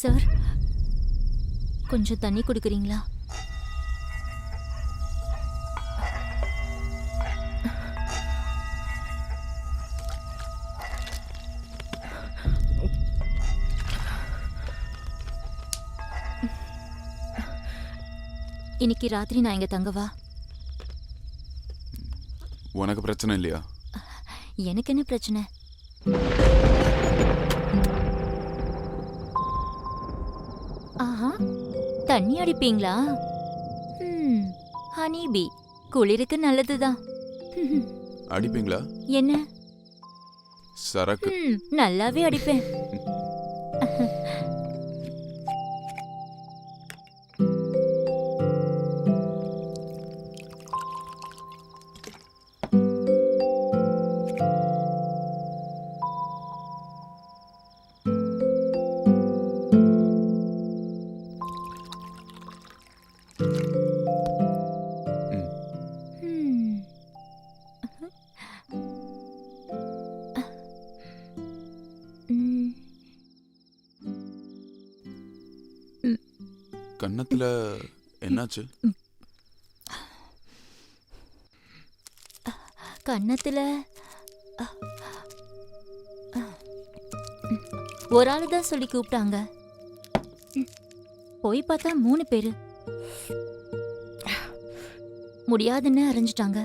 Sir கொஞ்சம் தண்ணி கொடுக்குறீங்களா? இன்னைக்கு ராத்திரி நான் இங்க தங்கவா உனக்கு பிரச்சனை இல்லையா? எனக்கு என்ன பிரச்சனை? ஆஹா தண்ணி அடிப்பீங்களா? ம் ஹனி பி குளிருக்கு நல்லதுதான். அடிப்பீங்களா? என்ன? சரக்கு. நல்லாவே அடிப்பேன். கன்னத்துல என்னாச்சு? கன்னத்துல ஒரு ஆளு தான் சொல்லி கூப்பிட்டாங்க. போய் பார்த்தா மூணு பேரு. முடியாதுன்னு அறிஞ்சிட்டாங்க.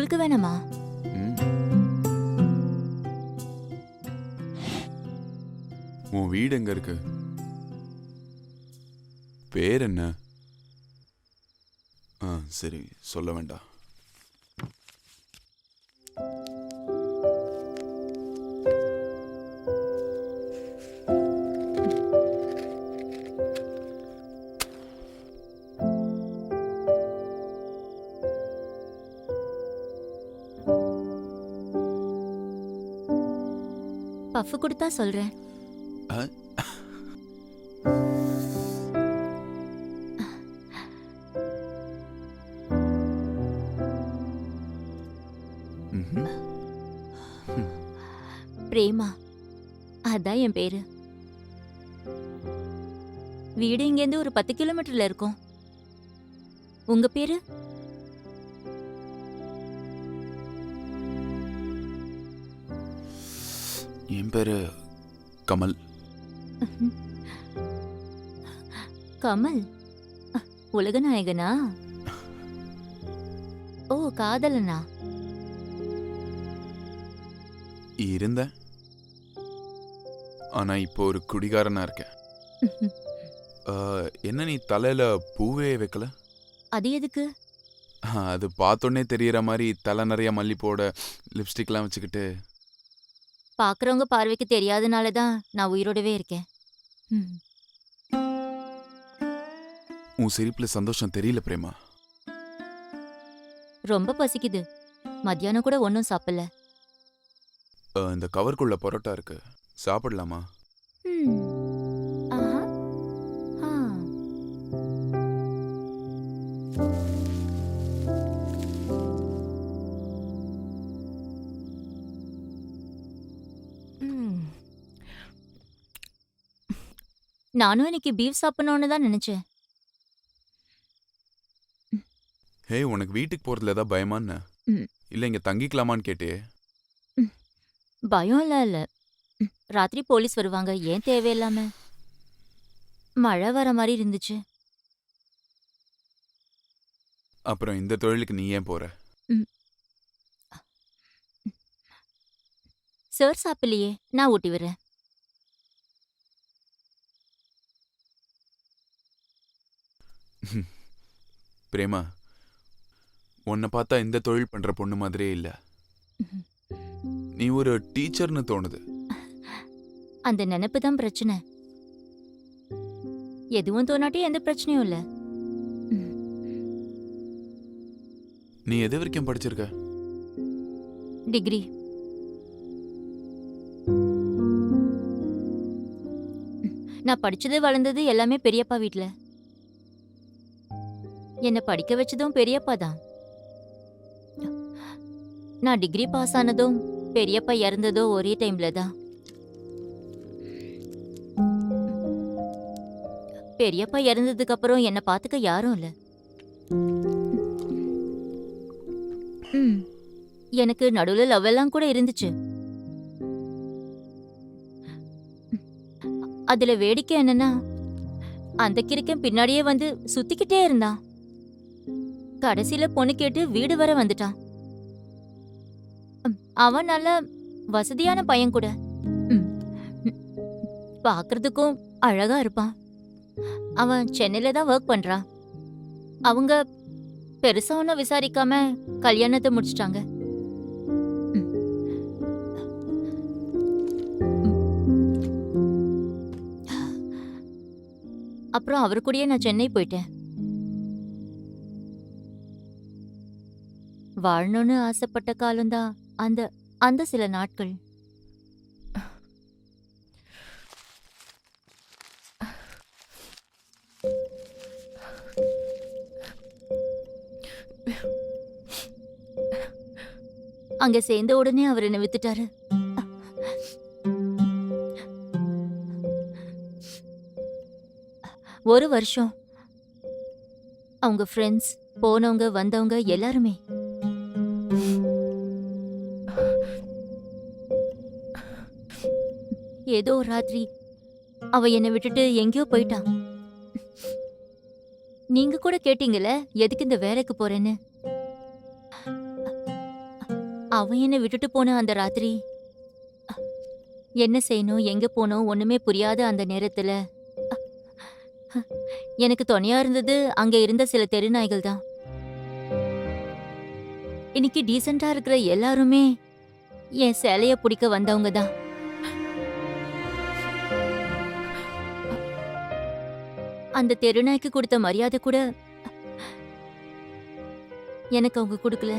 உங்களுக்கு வேணாமா? உன் வீடு எங்க இருக்கு? பேர் என்ன? ஆ சரி சொல்ல வேண்டாம். பஃப் கொடுத்தா சொல்றேன். பிரேமா அதான் என் பேரு. வீடு இங்கேருந்து ஒரு பத்து கிலோமீட்டர்ல இருக்கும். உங்க பேரு? என் பேரு கமல். கமல்? உலகநாயகனா ஓ காதலனா? இருந்தேன். ஆனா இப்போ ஒரு குடிகாரனா இருக்கேன். என்ன நீ தலையில பூவே வைக்கல? அது எதுக்கு? அது பார்த்தோன்னே தெரியற மாதிரி தலை நிறைய மல்லிப்போட லிப்ஸ்டிக்லாம் வச்சுக்கிட்டு பாக்குறவங்க பார்வைக்கு தெரியாதனால தான் நான் உயிரோடவே இருக்கேன் ம். உன் சிரிப்புல சந்தோஷம் தெரியல பிரேமா ரொம்ப பசிக்குது மத்தியானம் கூட ஒன்றும் சாப்பிடல ஆ, இந்த கவருக்குள்ள பரோட்டா இருக்கு சாப்பிடலாமா ம். ஆஹா. ஆ. நானும் இன்னைக்கு பீஃப் சாப்பிடணும்னு தான் நினைச்சேன். ஹே உனக்கு வீட்டுக்கு போறதுல ஏதாவது பயமான்னு ம். இல்ல இங்க தங்கிக்கலாமான்னு கேட்டே பயம் இல்ல இல்ல. ம், ராத்திரி போலீஸ் வருவாங்க. ஏன் தேவையில்லாம? மழை வர மாதிரி இருந்துச்சு. அப்புறம் இந்த தொழிலுக்கு நீ ஏன் போற? சார் சாப்பிடலையே. நான் ஊட்டி விடுறேன். பிரேமா உன்னை பார்த்தா இந்த தொழில் பண்ற பொண்ணு மாதிரியே இல்ல. நீ ஒரு டீச்சர்னு தோணுது. அந்த நினைப்பு தான் பிரச்சனை. எதுவும் தோணாட்டி எந்த பிரச்சனையும் இல்ல. நீ எது வரைக்கும் படிச்சிருக்க? டிகிரி. நான் படிச்சது வளர்ந்தது எல்லாமே பெரியப்பா வீட்ல. என்னை படிக்க வச்சதும் பெரியப்பா தான். நான் டிகிரி பாஸ் ஆனதும் பெரியப்பா இறந்ததோ ஒரே டைம்ல தான். பெரியப்பா இறந்ததுக்கு அப்புறம் என்னை பார்த்துக்க யாரும் இல்லை. எனக்கு நடுவில் லவ் எல்லாம் கூட இருந்துச்சு. அதுல வேடிக்கை என்னன்னா அந்த கிறுக்கன் பின்னாடியே வந்து சுத்திக்கிட்டே இருந்தான். கடைசியில பொண்ணு கேட்டு வீடு வர வந்துட்டான். அவன் நல்ல வசதியான பையன் கூட. பாக்குறதுக்கும் பார்க்கறதுக்கும் அழகா இருப்பான். அவன் சென்னையில தான் ஒர்க் பண்றான். அவங்க பெருசா ஒன்றும் விசாரிக்காம கல்யாணத்தை முடிச்சிட்டாங்க. அப்புறம் அவர் கூடயே நான் சென்னை போயிட்டேன். வாழணும்னு ஆசைப்பட்ட காலம்தான். அந்த அந்த சில நாட்கள். அங்க சேர்ந்த உடனே அவர் என்ன வித்துட்டாரு. ஒரு வருஷம். அவங்க ஃப்ரெண்ட்ஸ் போனவங்க வந்தவங்க எல்லாருமே. ஏதோ ராத்திரி. அவ என்னை விட்டுட்டு எங்கேயோ போயிட்டான் நீங்க கூட கேட்டீங்கல்ல எதுக்கு இந்த வேலைக்கு போறேன்னு? அவன் என்னை விட்டுட்டு போன அந்த ராத்திரி. என்ன செய்யணும் எங்க போனோம் ஒண்ணுமே புரியாத அந்த நேரத்துல. எனக்கு துணையா இருந்தது அங்க இருந்த சில தெருநாய்கள் தான். இன்னைக்கு டீசெண்டா இருக்கிற எல்லாருமே என் சேலைய பிடிக்க வந்தவங்க தான். அந்த தெருநாய்க்கு கொடுத்த மரியாதை கூட எனக்கு அவங்க கொடுக்கல.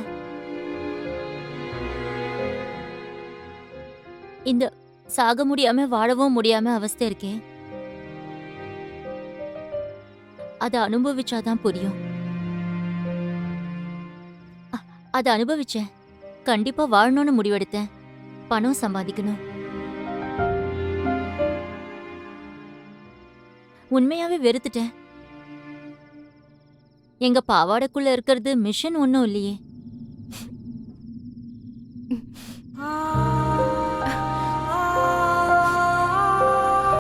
இந்த சாக முடியாம வாழவும் முடியாம அவஸ்தை இருக்கே. அதை அனுபவிச்சாதான் புரியும். அதை அனுபவிச்சேன். கண்டிப்பா வாழணும்னு முடிவெடுத்தேன். பணம் சம்பாதிக்கணும். உண்மையாவே வெறுத்துட்டேன். எங்க பாவாடைக்குள்ள இருக்கிறது மிஷின் ஒன்றும் இல்லையே.